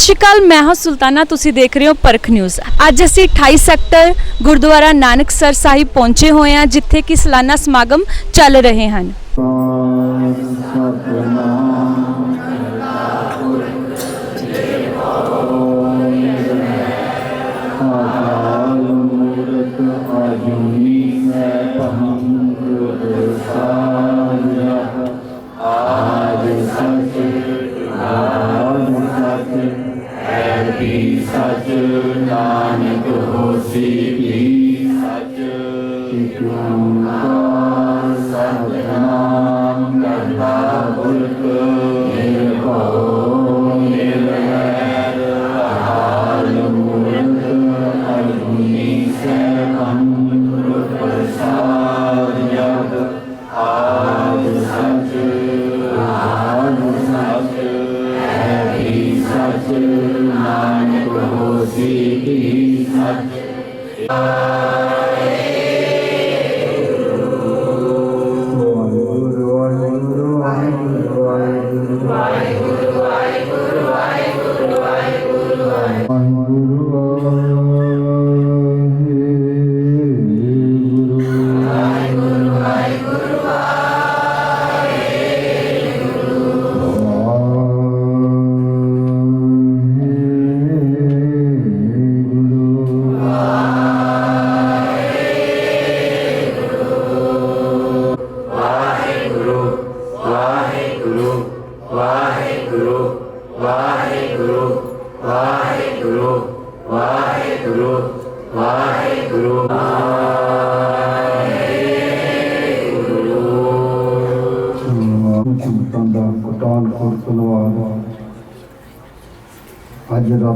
ਸ਼੍ਰੀ ਅਕਾਲ ਮੈਂ ਹਾਂ ਸੁਲਤਾਨਾ, ਤੁਸੀਂ ਦੇਖ ਰਹੇ ਹੋ ਪਰਖ ਨਿਊਜ਼ ਅੱਜ ਅਸੀਂ 28 ਸੈਕਟਰ ਗੁਰਦੁਆਰਾ ਨਾਨਕਸਰ ਸਾਹਿਬ ਪਹੁੰਚੇ ਹੋਏ ਹਾਂ, ਜਿੱਥੇ ਕਿ ਸਾਲਾਨਾ ਸਮਾਗਮ ਚੱਲ ਰਹੇ ਹਨ। ਸਚ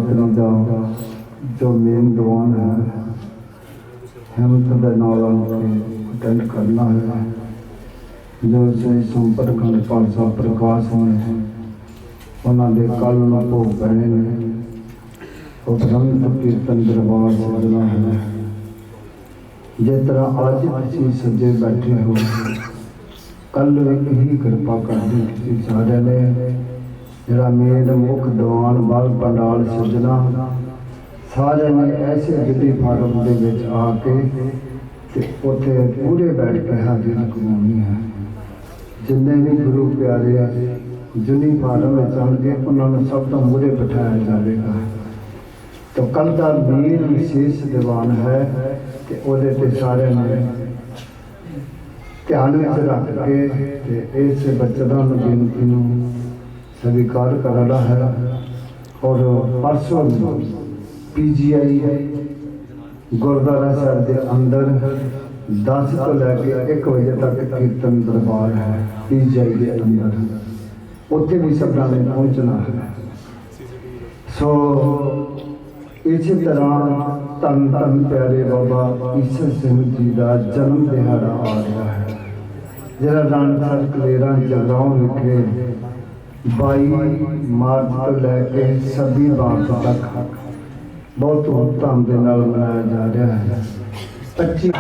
ਅੱਜ ਦਾ ਜੋ ਮੇਨ ਦੀਵਾਨ ਹੈ ਹਿੰਮਤ ਦੇ ਨਾਲ ਅਟੈਂਡ ਕਰਨਾ ਹੈ ਜੋ ਸੇ ਸੰਪਰਕ ਨਾਲ ਪਾਲਸਾ ਪ੍ਰਕਾਸ਼ ਹੋਣੇ ਹੈ ਉਹਨਾਂ ਦੇ ਕੱਲ ਨੂੰ ਭੋਗ ਪੈਣੇ ਨੇ ਉਹ ਬ੍ਰਹਮ ਕੀਰਤਨ ਦਰਬਾਰ ਸਜਣਾ ਹੈ ਜਿਸ ਤਰ੍ਹਾਂ ਅੱਜ ਤੁਸੀਂ ਸੱਜੇ ਬੈਠੇ ਹੋ ਕੱਲ ਵੀ ਹੀ ਕਿਰਪਾ ਕਰਦੀ ਤੁਸੀਂ ਸਾਰਿਆਂ ਨੇ ਜਿਹੜਾ ਮੇਲ ਮੁੱਖ ਦੀਵਾਨ ਬਲ ਪੰਡਾਲ ਸਜਣਾ ਸਾਰਿਆਂ ਨੇ ਐਸੇ ਜਿੱਦੀ ਫਾਰਮ ਦੇ ਵਿੱਚ ਆ ਕੇ ਤੇ ਉੱਥੇ ਪੂਰੇ ਬੈਠ ਕੇ ਹਾਜ਼ਰੀ ਕਮਾਉਣੀ ਹੈ। ਜਿੰਨੇ ਵੀ ਗੁਰੂ ਪਿਆਰੇ ਆ, ਜਿਨੀ ਫਾਰਮ ਵਿੱਚ ਆਉਣਗੇ ਉਹਨਾਂ ਨੂੰ ਸਭ ਤੋਂ ਮੂਹਰੇ ਬਿਠਾਇਆ ਜਾਵੇਗਾ। ਤਾਂ ਕੱਲ ਦਾ ਮੇਨ ਵਿਸ਼ੇਸ਼ ਦੀਵਾਨ ਹੈ ਤੇ ਉਹਦੇ ਤੇ ਸਾਰਿਆਂ ਨੇ ਧਿਆਨ ਵਿੱਚ ਰੱਖ ਕੇ ਤੇ ਇਸ ਬੱਚਿਆਂ ਨੂੰ ਬੇਨਤੀ ਨੂੰ ਸਵੀਕਾਰ ਕਰਨਾ ਹੈ। ਔਰ ਪਰਸੋਂ ਪੀਜੀਆਈ ਗੁਰਦੁਆਰਾ ਸਾਹਿਬ ਦੇ ਅੰਦਰ 10 ਤੋਂ ਲੈ ਕੇ 1 ਵਜੇ ਤੱਕ ਕੀਰਤਨ ਦਰਬਾਰ ਹੈ ਪੀਜੀਆਈ ਦੇ ਅੰਦਰ। ਉੱਥੇ ਵੀ ਸਭਨਾਂ ਨੇ ਪਹੁੰਚਣਾ ਹੈ। ਸੋ ਇਸੇ ਤਰ੍ਹਾਂ ਤਨ ਤਨ ਪਿਆਰੇ ਬਾਬਾ ਈਸ਼ਰ ਸਿੰਘ ਜੀ ਦਾ ਜਨਮ ਦਿਹਾੜਾ ਆ ਰਿਹਾ ਹੈ। ਜਿਹੜਾ ਰਾਣਸਰ ਕਲੇਰਾਂ ਜਗਰਾਉਂ ਵਿਖੇ 22 ਮਾਰਚ ਤੋਂ ਲੈ ਕੇ 26 ਮਾਰਚ ਤੱਕ ਬਹੁਤ ਧੂਮਧਾਮ ਦੇ ਨਾਲ ਮਨਾਇਆ ਜਾ ਰਿਹਾ ਹੈ। 25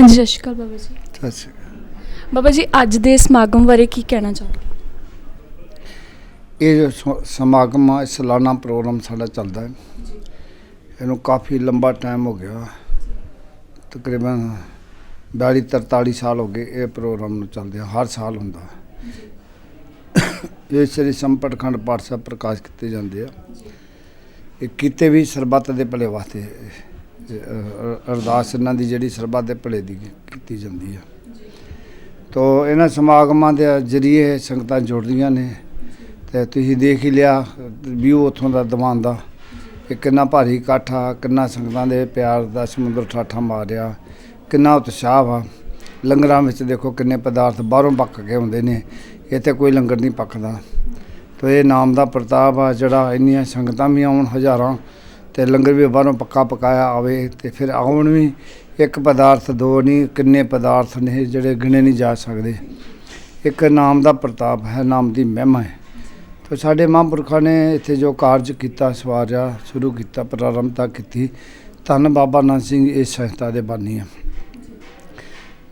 ਹਾਂਜੀ। ਸਤਿ ਸ਼੍ਰੀ ਅਕਾਲ ਬਾਬਾ ਜੀ। ਸਤਿ ਸ਼੍ਰੀ ਅਕਾਲ। ਬਾਬਾ ਜੀ ਅੱਜ ਦੇ ਸਮਾਗਮ ਬਾਰੇ ਕੀ ਕਹਿਣਾ ਚਾਹੋਗੇ? ਇਹ ਜੋ ਸ- ਸਮਾਗਮ ਆ ਇਹ ਸਾਲਾਨਾ ਪ੍ਰੋਗਰਾਮ ਸਾਡਾ ਚੱਲਦਾ ਹੈ। ਇਹਨੂੰ ਕਾਫੀ ਲੰਬਾ ਟਾਈਮ ਹੋ ਗਿਆ। ਤਕਰੀਬਨ 42 43 ਸਾਲ ਹੋ ਗਏ ਇਹ ਪ੍ਰੋਗਰਾਮ ਨੂੰ ਚੱਲਦੇ ਹਰ ਸਾਲ ਹੁੰਦਾ। ਇਹ ਸ੍ਰੀ ਸੰਪਟ ਖੰਡ ਪਾਠ ਸਾਹਿਬ ਪ੍ਰਕਾਸ਼ ਕੀਤੇ ਜਾਂਦੇ ਆ। ਇਹ ਕੀਤੇ ਵੀ ਸਰਬੱਤ ਦੇ ਭਲੇ ਵਾਸਤੇ ਅਰਦਾਸ ਇਹਨਾਂ ਦੀ ਜਿਹੜੀ ਸਰਬੱਤ ਦੇ ਭਲੇ ਦੀ ਕੀਤੀ ਜਾਂਦੀ ਆ। ਤੋ ਇਹਨਾਂ ਸਮਾਗਮਾਂ ਦੇ ਜਰੀਏ ਸੰਗਤਾਂ ਜੁੜਦੀਆਂ ਨੇ ਤੇ ਤੁਸੀਂ ਦੇਖ ਹੀ ਲਿਆ, ਵਿਊ ਉੱਥੋਂ ਦਾ ਦੀਵਾਨ ਦਾ ਕਿ ਕਿੰਨਾ ਭਾਰੀ ਇਕੱਠ ਆ, ਕਿੰਨਾ ਸੰਗਤਾਂ ਦੇ ਪਿਆਰ ਦਾ ਸਮੁੰਦਰ ਠਾਠਾ ਮਾਰਿਆ, ਕਿੰਨਾ ਉਤਸ਼ਾਹ ਵਾ। ਲੰਗਰਾਂ ਵਿੱਚ ਦੇਖੋ ਕਿੰਨੇ ਪਦਾਰਥ ਬਾਹਰੋਂ ਪੱਕ ਕੇ ਆਉਂਦੇ ਨੇ, ਇੱਥੇ ਕੋਈ ਲੰਗਰ ਨਹੀਂ ਪੱਕਦਾ। ਤੇ ਇਹ ਨਾਮ ਦਾ ਪ੍ਰਤਾਪ ਆ ਜਿਹੜਾ ਇੰਨੀਆਂ ਸੰਗਤਾਂ ਵੀ ਆਉਣ ਹਜ਼ਾਰਾਂ ਤੇ ਲੰਗਰ ਵੀ ਬਾਹਰੋਂ ਪੱਕਾ ਪਕਾਇਆ ਆਵੇ ਤੇ ਫਿਰ ਆਉਣ ਵੀ ਇੱਕ ਪਦਾਰਥ, ਦੋ ਨਹੀਂ, ਕਿੰਨੇ ਪਦਾਰਥ ਨੇ ਜਿਹੜੇ ਗਿਣੇ ਨਹੀਂ ਜਾ ਸਕਦੇ। ਇੱਕ ਨਾਮ ਦਾ ਪ੍ਰਤਾਪ ਹੈ, ਨਾਮ ਦੀ ਮਹਿਮਾ ਹੈ। ਤੇ ਸਾਡੇ ਮਹਾਂਪੁਰਖਾਂ ਨੇ ਇੱਥੇ ਜੋ ਕਾਰਜ ਕੀਤਾ, ਸਵਾਰਿਆ, ਸ਼ੁਰੂ ਕੀਤਾ ਪ੍ਰਾਰੰਭਤਾ ਕੀਤੀ। ਧੰਨ ਬਾਬਾ ਨਾਨਕ ਸਿੰਘ ਇਸ ਸੰਸਥਾ ਦੇ ਬਾਨੀ ਆ।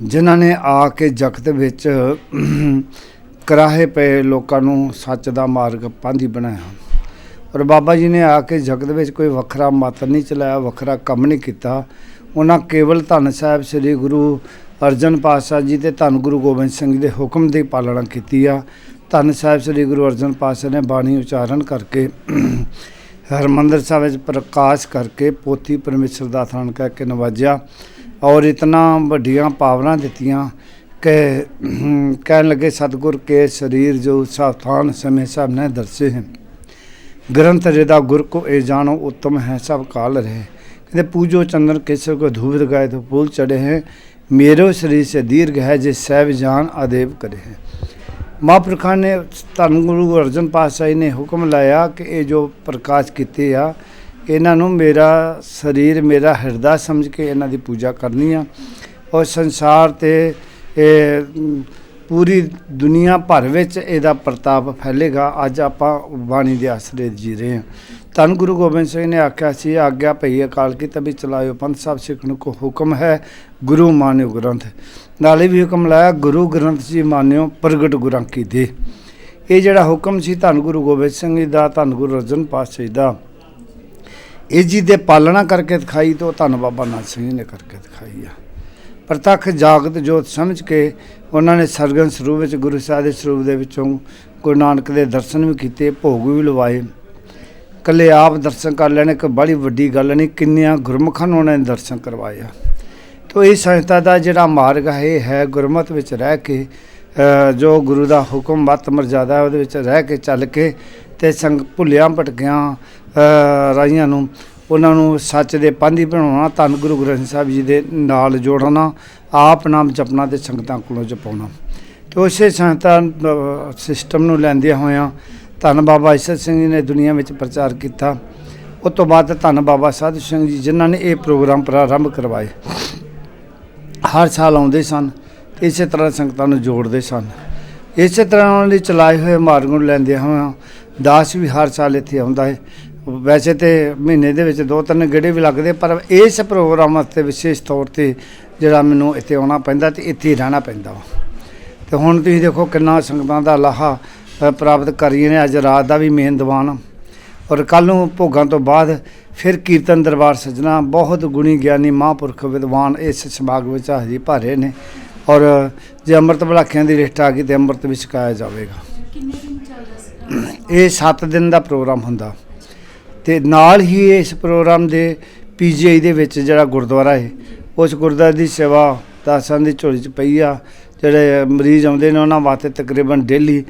ਜਿਨ੍ਹਾਂ ਨੇ ਆ ਕੇ ਜਗਤ ਵਿੱਚ ਕਰਾਹੇ ਪਏ ਲੋਕਾਂ ਨੂੰ ਸੱਚ ਦਾ ਮਾਰਗ, ਪਾਂਧੀ ਬਣਾਇਆ। ਪਰ ਬਾਬਾ ਜੀ ਨੇ ਆ ਕੇ ਜਗਤ ਵਿੱਚ ਕੋਈ ਵੱਖਰਾ ਮਤ ਨਹੀਂ ਚਲਾਇਆ, ਵੱਖਰਾ ਕੰਮ ਨਹੀਂ ਕੀਤਾ। ਉਹਨਾਂ ਕੇਵਲ ਧੰਨ ਸਾਹਿਬ ਸ੍ਰੀ ਗੁਰੂ ਅਰਜਨ ਪਾਤਸ਼ਾਹ ਜੀ ਤੇ ਧੰਨ ਗੁਰੂ ਗੋਬਿੰਦ ਸਿੰਘ ਜੀ ਦੇ ਹੁਕਮ ਦੀ ਪਾਲਣਾ ਕੀਤੀ ਆ। ਧੰਨ ਸਾਹਿਬ ਸ੍ਰੀ ਗੁਰੂ ਅਰਜਨ ਪਾਤਸ਼ਾਹ ਨੇ ਬਾਣੀ ਉਚਾਰਨ ਕਰਕੇ, ਹਰਮੰਦਰ ਸਾਹਿਬ ਵਿੱਚ ਪ੍ਰਕਾਸ਼ ਕਰਕੇ ਪੋਥੀ ਪਰਮੇਸ਼ਰ ਦਾ ਥਾਨ ਕਹਿ ਕੇ ਨਵਾਜਿਆ ਔਰ ਇਤਨਾ ਵੱਡੀਆਂ ਪਾਵਰਾਂ ਦਿੱਤੀਆਂ ਕਿ ਕਹਿਣ ਲੱਗੇ, ਸਤਿਗੁਰ ਕੇ ਸਰੀਰ ਜੋ ਸਾਥਾਨ ਸਮੇਂ ਸਭ ਨੇ ਦਰਸੇ ਹਨ। ग्रंथ हृदय गुर को ए जानो उत्तम है सब काल रहे कहते पूजो चंद्र केसर को धूप लगाए तो फूल चढ़े हैं मेरो शरीर से दीर्घ है जे सैव जान अदेव करे हैं ਮਹਾਂਪੁਰਖਾਂ ਨੇ ਧੰਨ ਗੁਰੂ ਅਰਜਨ ਪਾਤਸ਼ਾਹ ਜੀ ਨੇ ਹੁਕਮ ਲਾਇਆ ਕਿ ਇਹ ਜੋ ਪ੍ਰਕਾਸ਼ ਕੀਤੇ ਆ ਇਹਨਾਂ ਨੂੰ ਮੇਰਾ ਸਰੀਰ ਮੇਰਾ ਹਿਰਦਾ ਸਮਝ ਕੇ ਇਹਨਾਂ ਦੀ ਪੂਜਾ ਕਰਨੀ ਆ ਔਰ ਸੰਸਾਰ ਤੇ ਇਹ ਮ, ਪੂਰੀ ਦੁਨੀਆ ਭਰ ਵਿੱਚ ਇਹਦਾ ਪ੍ਰਤਾਪ ਫੈਲੇਗਾ। ਅੱਜ ਆਪਾਂ ਬਾਣੀ ਦੇ ਆਸਰੇ ਜੀ ਰਹੇ ਹਾਂ। ਧੰਨ ਗੁਰੂ ਗੋਬਿੰਦ ਸਿੰਘ ਨੇ ਆਖਿਆ ਸੀ, ਆਗਿਆ ਪਈ ਅਕਾਲ ਕੀ ਤਬੀ ਚਲਾਇਓ ਪੰਥ ਸਾਹਿਬ ਸਿੱਖਣ ਕੋ ਹੁਕਮ ਹੈ, ਗੁਰੂ ਮਾਨਿਓ ਗ੍ਰੰਥ। ਨਾਲੇ ਵੀ ਹੁਕਮ ਲਾਇਆ, ਗੁਰੂ ਗ੍ਰੰਥ ਜੀ ਮਾਨਿਓ ਪ੍ਰਗਟ ਗੁਰਾਂ ਕੀ ਦੇ। ਇਹ ਜਿਹੜਾ ਹੁਕਮ ਸੀ ਧੰਨ ਗੁਰੂ ਗੋਬਿੰਦ ਸਿੰਘ ਜੀ ਦਾ, ਧੰਨ ਗੁਰੂ ਅਰਜਨ ਪਾਤਸ਼ਾਹ ਦਾ, ਇਹ ਜੀ ਦੇ ਪਾਲਣਾ ਕਰਕੇ ਦਿਖਾਈ ਤੋਂ ਧੰਨ ਬਾਬਾ ਨਾਨਕ ਸਿੰਘ ਜੀ ਨੇ ਕਰਕੇ ਦਿਖਾਈ ਆ। ਪ੍ਰਤੱਖ ਜਾਗਤ ਜੋਤ ਸਮਝ ਕੇ ਉਹਨਾਂ ਨੇ ਸਰਗਨ ਸਰੂਪ ਵਿੱਚ ਗੁਰੂ ਸਾਹਿਬ ਦੇ ਸਰੂਪ ਦੇ ਵਿੱਚੋਂ ਗੁਰੂ ਨਾਨਕ ਦੇ ਦਰਸ਼ਨ ਵੀ ਕੀਤੇ ਭੋਗ ਵੀ ਲਵਾਏ। ਕੱਲੇ ਆਪ ਦਰਸ਼ਨ ਕਰ ਲੈਣੇ ਇੱਕ ਬੜੀ ਵੱਡੀ ਗੱਲ ਨਹੀਂ ਕਿੰਨਿਆਂ ਗੁਰਮੁਖਾਂ ਨੂੰ ਉਹਨਾਂ ਨੇ ਦਰਸ਼ਨ ਕਰਵਾਏ ਆ। ਤੋ ਇਹ ਸੰਸਥਾ ਦਾ ਜਿਹੜਾ ਮਾਰਗ ਹੈ ਇਹ ਹੈ ਗੁਰਮਤ ਵਿੱਚ ਰਹਿ ਕੇ ਜੋ ਗੁਰੂ ਦਾ ਹੁਕਮ ਮਤ ਮਰਜ਼ਾਦਾ ਉਹਦੇ ਵਿੱਚ ਰਹਿ ਕੇ ਚੱਲ ਕੇ ਤੇ ਸੰਗ ਭੁੱਲਿਆਂ ਭਟਕਿਆਂ ਅ, ਰਾਈਆਂ ਨੂੰ ਉਹਨਾਂ ਨੂੰ ਸੱਚ ਦੇ ਪੰਧੀ ਬਣਾਉਣਾ, ਧੰਨ ਗੁਰੂ ਗ੍ਰੰਥ ਸਾਹਿਬ ਜੀ ਦੇ ਨਾਲ ਜੋੜਨਾ, ਆਪ ਨਾਮ ਜਪਣਾ ਤੇ ਸੰਗਤਾਂ ਕੋਲੋਂ ਜਪਾਉਣਾ। ਤੇ ਉਸੇ ਸੰਗਤਾਂ ਸਿਸਟਮ ਨੂੰ ਲੈਂਦਿਆਂ ਹੋਇਆਂ ਧੰਨ ਬਾਬਾ ਈਸ਼ਰ ਸਿੰਘ ਜੀ ਨੇ ਦੁਨੀਆ ਵਿੱਚ ਪ੍ਰਚਾਰ ਕੀਤਾ। ਉਸ ਤੋਂ ਬਾਅਦ ਧੰਨ ਬਾਬਾ ਸਾਧੂ ਸਿੰਘ ਜੀ, ਜਿਨ੍ਹਾਂ ਨੇ ਇਹ ਪ੍ਰੋਗਰਾਮ ਪ੍ਰਾਰੰਭ ਕਰਵਾਏ। ਹਰ ਸਾਲ ਆਉਂਦੇ ਸਨ ਤੇ ਇਸੇ ਤਰ੍ਹਾਂ ਸੰਗਤਾਂ ਨੂੰ ਜੋੜਦੇ ਸਨ। ਇਸੇ ਤਰ੍ਹਾਂ ਉਹਨਾਂ ਦੇ ਚਲਾਏ ਹੋਏ ਮਾਰਗ ਨੂੰ ਲੈਂਦੇ ਹੋਇਆਂ ਦਾਸ ਵੀ ਹਰ ਸਾਲ ਇੱਥੇ ਆਉਂਦਾ ਹੈ। ਵੈਸੇ ਤੇ ਮਹੀਨੇ ਦੇ ਵਿੱਚ ਦੋ ਤਿੰਨ ਗੇੜੇ ਵੀ ਲੱਗਦੇ ਪਰ ਇਸ ਪ੍ਰੋਗਰਾਮ ਵਾਸਤੇ ਵਿਸ਼ੇਸ਼ ਤੌਰ ਤੇ ਜਿਹੜਾ ਮੈਨੂੰ ਇੱਥੇ ਆਉਣਾ ਪੈਂਦਾ ਤੇ ਇੱਥੇ ਹੀ ਰਹਿਣਾ ਪੈਂਦਾ ਤੇ ਹੁਣ ਤੁਸੀਂ ਦੇਖੋ ਕਿੰਨਾ ਸੰਗਤਾਂ ਦਾ ਲਾਹਾ ਪ੍ਰਾਪਤ ਕਰੀਏ ਨੇ ਅੱਜ ਰਾਤ ਦਾ ਵੀ ਮੇਨ ਦੀਵਾਨ। ਔਰ ਕੱਲ ਨੂੰ ਭੋਗਾਂ ਤੋਂ ਬਾਅਦ ਫਿਰ ਕੀਰਤਨ ਦਰਬਾਰ ਸਜਣਾ ਬਹੁਤ ਗੁਣੀ ਗਿਆਨੀ ਮਹਾਂਪੁਰਖ ਵਿਦਵਾਨ ਇਸ ਸਮਾਗਮ ਵਿੱਚ ਹਾਜ਼ਰੀ ਭਾਰੇ ਨੇ। ਔਰ ਜੇ ਅੰਮ੍ਰਿਤ ਬਲਾਖਿਆਂ ਦੀ ਰਿਸ਼ਟ ਆ ਗਈ ਤੇ ਅੰਮ੍ਰਿਤ ਵੀ ਛਕਾਇਆ ਜਾਵੇਗਾ। ਇਹ 7 ਦਿਨ ਦਾ ਪ੍ਰੋਗਰਾਮ ਹੁੰਦਾ। ਤੇ ਨਾਲ ਹੀ ਇਸ ਪ੍ਰੋਗਰਾਮ ਦੇ ਪੀਜੀਆਈ ਦੇ ਵਿੱਚ ਜਿਹੜਾ ਗੁਰਦੁਆਰਾ ਹੈ, ਉਸ ਗੁਰਦੁਆਰੇ ਦੀ ਸੇਵਾ ਦਾਸਾਂ ਦੀ ਝੋਲੀ 'ਚ ਪਈ ਆ। ਜਿਹੜੇ ਮਰੀਜ਼ ਆਉਂਦੇ ਨੇ, ਉਹਨਾਂ ਵਾਸਤੇ ਤਕਰੀਬਨ ਡੇਲੀ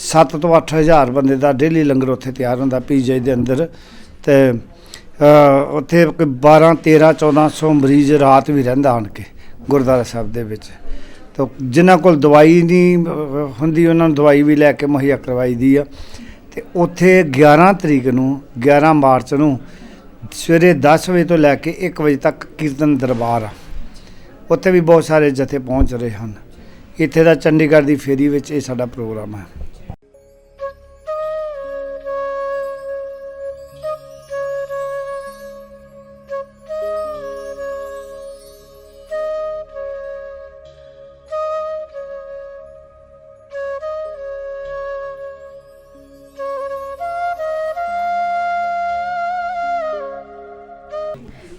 7 ਤੋਂ 8000 ਬੰਦੇ ਦਾ ਡੇਲੀ ਲੰਗਰ ਉੱਥੇ ਤਿਆਰ ਹੁੰਦਾ ਪੀਜੀਆਈ ਦੇ ਅੰਦਰ। ਤੇ ਉੱਥੇ ਕੋਈ 12 13 1400 ਮਰੀਜ਼ ਰਾਤ ਵੀ ਰਹਿੰਦਾ ਆਣ ਕੇ ਗੁਰਦੁਆਰਾ ਸਾਹਿਬ ਦੇ ਵਿੱਚ। ਤਾਂ, ਜਿਨ੍ਹਾਂ ਕੋਲ ਦਵਾਈ ਨਹੀਂ ਹੁੰਦੀ, ਉਹਨਾਂ ਨੂੰ ਦਵਾਈ ਵੀ ਲੈ ਕੇ ਮੁਹੱਈਆ ਕਰਵਾਈ ਦੀ ਆ। ਤੇ ਉੱਥੇ 11 ਤਰੀਕ ਨੂੰ 11 ਮਾਰਚ ਨੂੰ ਸਵੇਰੇ 10 ਵਜੇ ਤੋਂ ਲੈ ਕੇ 1 ਵਜੇ ਤੱਕ ਕੀਰਤਨ ਦਰਬਾਰ ਆ। ਉੱਥੇ ਵੀ ਬਹੁਤ ਸਾਰੇ ਜਥੇ ਪਹੁੰਚ ਰਹੇ ਹਨ। ਇੱਥੇ ਦਾ ਚੰਡੀਗੜ੍ਹ ਦੀ ਫੇਰੀ ਵਿੱਚ ਇਹ ਸਾਡਾ ਪ੍ਰੋਗਰਾਮ ਹੈ।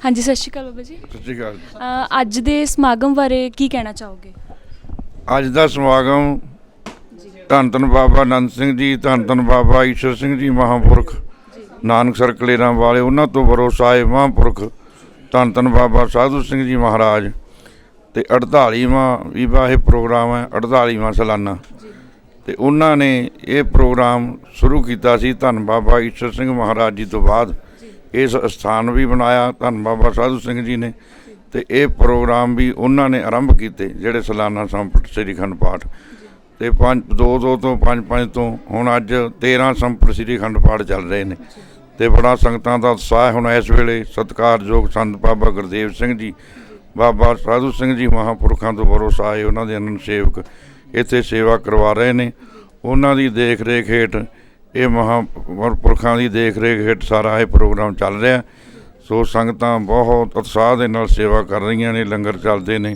ਹਾਂਜੀ ਸਤਿ ਸ਼੍ਰੀ ਅਕਾਲ ਬਾਬਾ ਜੀ। ਸਤਿ ਸ਼੍ਰੀ ਅਕਾਲ ਅ, ਅੱਜ ਦੇ ਸਮਾਗਮ ਬਾਰੇ ਕੀ ਕਹਿਣਾ ਚਾਹੋਗੇ? ਅੱਜ ਦਾ ਸਮਾਗਮ ਧੰਨ ਧੰਨ ਬਾਬਾ ਆਨੰਦ ਸਿੰਘ ਜੀ ਧੰਨ ਧੰਨ ਬਾਬਾ ਈਸ਼ਰ ਸਿੰਘ ਜੀ ਮਹਾਂਪੁਰਖ ਨਾਨਕ ਸਰ ਕਲੇਰਾਂ ਵਾਲੇ ਉਹਨਾਂ ਤੋਂ ਭਰੋਸਾ ਹੈ ਮਹਾਂਪੁਰਖ ਧੰਨ ਧੰਨ ਬਾਬਾ ਸਾਧੂ ਸਿੰਘ ਜੀ ਮਹਾਰਾਜ ਤੇ 48ਵਾਂ ਵਿਵਾਹ ਇਹ ਪ੍ਰੋਗਰਾਮ ਹੈ 48ਵਾਂ ਸਾਲਾਨਾ। ਤੇ ਉਹਨਾਂ ਨੇ ਇਹ ਪ੍ਰੋਗਰਾਮ ਸ਼ੁਰੂ ਕੀਤਾ ਸੀ ਧੰਨ ਬਾਬਾ ਈਸ਼ਰ ਸਿੰਘ ਮਹਾਰਾਜ ਜੀ ਤੋਂ ਬਾਅਦ। ਇਸ ਸਥਾਨ ਵੀ ਬਣਾਇਆ, ਧੰਨ ਬਾਬਾ ਸਾਧੂ ਸਿੰਘ ਜੀ ਨੇ। ਤੇ ਇਹ ਪ੍ਰੋਗਰਾਮ ਵੀ ਉਹਨਾਂ ਨੇ ਆਰੰਭ ਕੀਤੇ, ਜਿਹੜੇ ਸਾਲਾਨਾ ਸੰਪਟ ਸ੍ਰੀ ਖੰਡ ਪਾਠ। ਤੇ ਪੰਜ, ਦੋ ਦੋ ਤੋਂ ਪੰਜ ਪੰਜ ਤੋਂ ਹੁਣ ਅੱਜ 13 ਸੰਪਟ ਸ੍ਰੀ ਅਖੰਡ ਪਾਠ ਚੱਲ ਰਹੇ ਨੇ। ਤੇ ਬੜਾ ਸੰਗਤਾਂ ਦਾ ਉਤਸ਼ਾਹ ਹੁਣ ਇਸ ਵੇਲੇ ਸਤਿਕਾਰਯੋਗ ਸੰਤ ਬਾਬਾ ਗੁਰਦੇਵ ਸਿੰਘ ਜੀ, ਬਾਬਾ ਸਾਧੂ ਸਿੰਘ ਜੀ ਮਹਾਂਪੁਰਖਾਂ ਤੋਂ ਭਰੋਸਾ ਆਏ, ਉਹਨਾਂ ਦੇ ਅਨੰਦ ਸੇਵਕ ਇੱਥੇ ਸੇਵਾ ਕਰਵਾ ਰਹੇ ਨੇ। ਉਹਨਾਂ ਦੀ ਦੇਖ ਰੇਖ ਹੇਠ ਇਹ ਮਹਾਂਪੁਰਖਾਂ ਦੀ ਦੇਖ ਰੇਖ ਹੇਠ ਸਾਰਾ ਇਹ ਪ੍ਰੋਗਰਾਮ ਚੱਲ ਰਿਹਾ। ਸੋ ਸੰਗਤਾਂ ਬਹੁਤ ਉਤਸ਼ਾਹ ਦੇ ਨਾਲ ਸੇਵਾ ਕਰ ਰਹੀਆਂ ਨੇ, ਲੰਗਰ ਚੱਲਦੇ ਨੇ।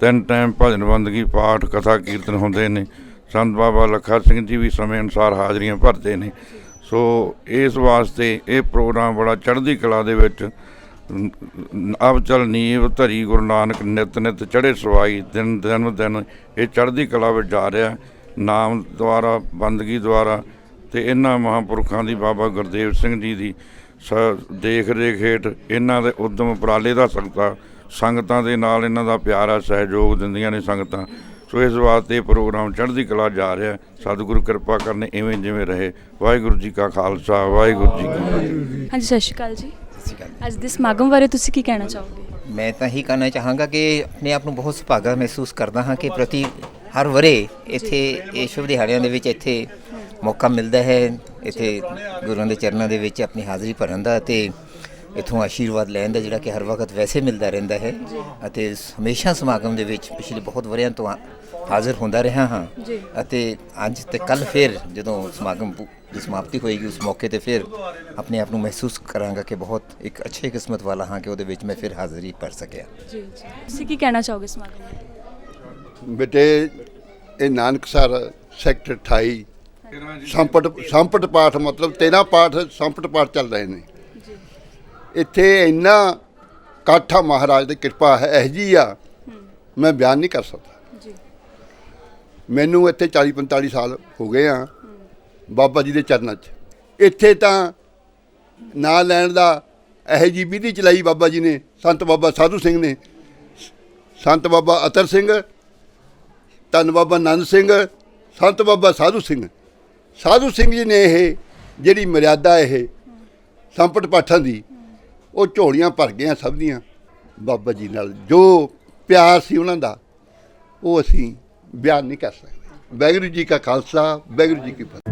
ਤਿੰਨ ਟਾਈਮ ਭਜਨ ਬੰਦਗੀ ਪਾਠ, ਕਥਾ, ਕੀਰਤਨ ਹੁੰਦੇ ਨੇ। ਸੰਤ ਬਾਬਾ ਲੱਖਾ ਸਿੰਘ ਜੀ ਵੀ ਸਮੇਂ ਅਨੁਸਾਰ ਹਾਜ਼ਰੀਆਂ ਭਰਦੇ ਨੇ। ਸੋ ਇਸ ਵਾਸਤੇ ਇਹ ਪ੍ਰੋਗਰਾਮ ਬੜਾ ਚੜ੍ਹਦੀ ਕਲਾ ਦੇ ਵਿੱਚ ਅਬ ਚਲ ਨੀਵ ਧਰੀ ਗੁਰੂ ਨਾਨਕ ਨਿਤ ਨਿਤ ਚੜ੍ਹੇ ਸਵਾਈ, ਦਿਨ ਦਿਨ ਦਿਨ ਇਹ ਚੜ੍ਹਦੀ ਕਲਾ ਵਿੱਚ ਜਾ ਰਿਹਾ। ਨਾਮ ਦੁਆਰਾ ਬੰਦਗੀ ਦੁਆਰਾ ਤੇ ਇਹਨਾਂ ਮਹਾਂਪੁਰਖਾਂ ਦੀ ਬਾਬਾ ਗੁਰਦੇਵ ਸਿੰਘ ਜੀ ਦੀ ਸ- ਦੇਖ ਰੇਖ ਹੇਠ ਇਹਨਾਂ ਦੇ ਉਦਮ ਉਪਰਾਲੇ ਦਾ ਸੰਗਤਾਂ ਸੰਗਤਾਂ ਦੇ ਨਾਲ ਇਹਨਾਂ ਦਾ ਪਿਆਰਾ ਸਹਿਯੋਗ ਦਿੰਦੀਆਂ ਨੇ ਸੰਗਤਾਂ। ਸੋ ਇਸ ਵਾਸਤੇ ਇਹ ਪ੍ਰੋਗਰਾਮ ਚੜ੍ਹਦੀ ਕਲਾ ਜਾ ਰਿਹਾ। ਸਤਿਗੁਰੂ ਕਿਰਪਾ ਕਰਨੇ ਇਵੇਂ ਜਿਵੇਂ ਰਹੇ। ਵਾਹਿਗੁਰੂ ਜੀ ਕਾ ਖਾਲਸਾ ਵਾਹਿਗੁਰੂ ਜੀ ਕੀ ਫਤਿਹ। ਹਾਂਜੀ ਸਤਿ ਸ਼੍ਰੀ ਅਕਾਲ ਜੀ। ਸਤਿ ਸ਼੍ਰੀ ਅਕਾਲ ਅੱਜ ਦੇ ਸਮਾਗਮ ਬਾਰੇ ਤੁਸੀਂ ਕੀ ਕਹਿਣਾ ਚਾਹੋਗੇ? ਮੈਂ ਤਾਂ ਹੀ ਕਹਿਣਾ ਚਾਹਾਂਗਾ ਕਿ ਆਪਣੇ ਆਪ ਨੂੰ ਬਹੁਤ ਸੁਭਾਗਾ ਮਹਿਸੂਸ ਕਰਦਾ ਹਾਂ ਕਿ ਪ੍ਰਤੀ ਹਰ ਵਰੇ ਇੱਥੇ ਇਹ ਸ਼ੁਭ ਦਿਹਾੜਿਆਂ ਦੇ ਵਿੱਚ ਇੱਥੇ ਮੌਕਾ ਮਿਲਦਾ ਹੈ ਇੱਥੇ ਗੁਰੂਆਂ ਦੇ ਚਰਨਾਂ ਦੇ ਵਿੱਚ ਆਪਣੀ ਹਾਜ਼ਰੀ ਭਰਨ ਦਾ ਤੇ ਇਥੋਂ ਆਸ਼ੀਰਵਾਦ ਲੈਣ ਦਾ ਜਿਹੜਾ ਕਿ ਹਰ ਵਕਤ ਵੈਸੇ ਮਿਲਦਾ ਰਹਿੰਦਾ ਹੈ ਅਤੇ ਹਮੇਸ਼ਾ ਸਮਾਗਮ ਦੇ ਵਿੱਚ ਪਿਛਲੇ ਬਹੁਤ ਵਰਿਆਂ ਤੋਂ ਹਾਜ਼ਰ ਹੁੰਦਾ ਰਿਹਾ ਹਾਂ ਅਤੇ ਅੱਜ ਤੇ ਕੱਲ ਫਿਰ ਜਦੋਂ ਸਮਾਗਮ ਦੀ ਸਮਾਪਤੀ ਹੋਏਗੀ ਉਸ ਮੌਕੇ ਤੇ ਫਿਰ ਆਪਣੇ ਆਪ ਨੂੰ ਮਹਿਸੂਸ ਕਰਾਂਗਾ ਕਿ ਬਹੁਤ ਇੱਕ ਅੱਛੇ ਕਿਸਮਤ ਵਾਲਾ ਹਾਂ ਕਿ ਉਹਦੇ ਵਿੱਚ ਮੈਂ ਫਿਰ ਹਾਜ਼ਰੀ ਭਰ ਸਕਿਆ। ਜੀ ਜੀ। ਤੁਸੀਂ ਕੀ ਕਹਿਣਾ ਚਾਹੋਗੇ ਸਮਾਗਮ ਬੇਟੇ ਇਹ ਨਾਨਕਸਰ ਸੈਕਟਰ 28 ਸੰਪਟ ਸੰਪਟ ਪਾਠ ਮਤਲਬ 13 ਪਾਠ ਸੰਪਟ ਪਾਠ ਚੱਲ ਰਹੇ ਨੇ। ਇੱਥੇ ਇੰਨਾ ਕਾਠਾ ਮਹਾਰਾਜ ਦੀ ਕਿਰਪਾ ਹੈ ਇਹ ਜੀ ਆ। ਮੈਂ ਬਿਆਨ ਨਹੀਂ ਕਰ ਸਕਦਾ। ਜੀ। ਮੈਨੂੰ ਇੱਥੇ 40 45 ਸਾਲ ਹੋ ਗਏ ਆ ਬਾਬਾ ਜੀ ਦੇ ਚਰਨਾਂ 'ਚ। ਇੱਥੇ ਤਾਂ ਨਾਂ ਲੈਣ ਦਾ ਇਹ ਜੀ ਵਿਧੀ ਚਲਾਈ ਬਾਬਾ ਜੀ ਨੇ ਸੰਤ ਬਾਬਾ ਸਾਧੂ ਸਿੰਘ ਨੇ। ਸੰਤ ਬਾਬਾ ਅਤਰ ਸਿੰਘ ਧੰਨ ਬਾਬਾ ਨੰਦ ਸਿੰਘ ਸੰਤ ਬਾਬਾ ਸਾਧੂ ਸਿੰਘ। ਸਾਧੂ ਸਿੰਘ ਜੀ ਨੇ ਇਹ ਜਿਹੜੀ ਮਰਿਆਦਾ ਇਹ ਸੰਪਟ ਪਾਠਾਂ ਦੀ, ਉਹ ਝੋਲੀਆਂ ਭਰ ਗਈਆਂ ਸਭ ਦੀਆਂ। ਬਾਬਾ ਜੀ ਨਾਲ ਜੋ ਪਿਆਰ ਸੀ ਉਹਨਾਂ ਦਾ, ਉਹ ਅਸੀਂ ਬਿਆਨ ਨਹੀਂ ਕਰ ਸਕਦੇ। ਵਾਹਿਗੁਰੂ ਜੀ ਕਾ ਖਾਲਸਾ, ਵਾਹਿਗੁਰੂ ਜੀ ਕੀ ਫਤਿਹ।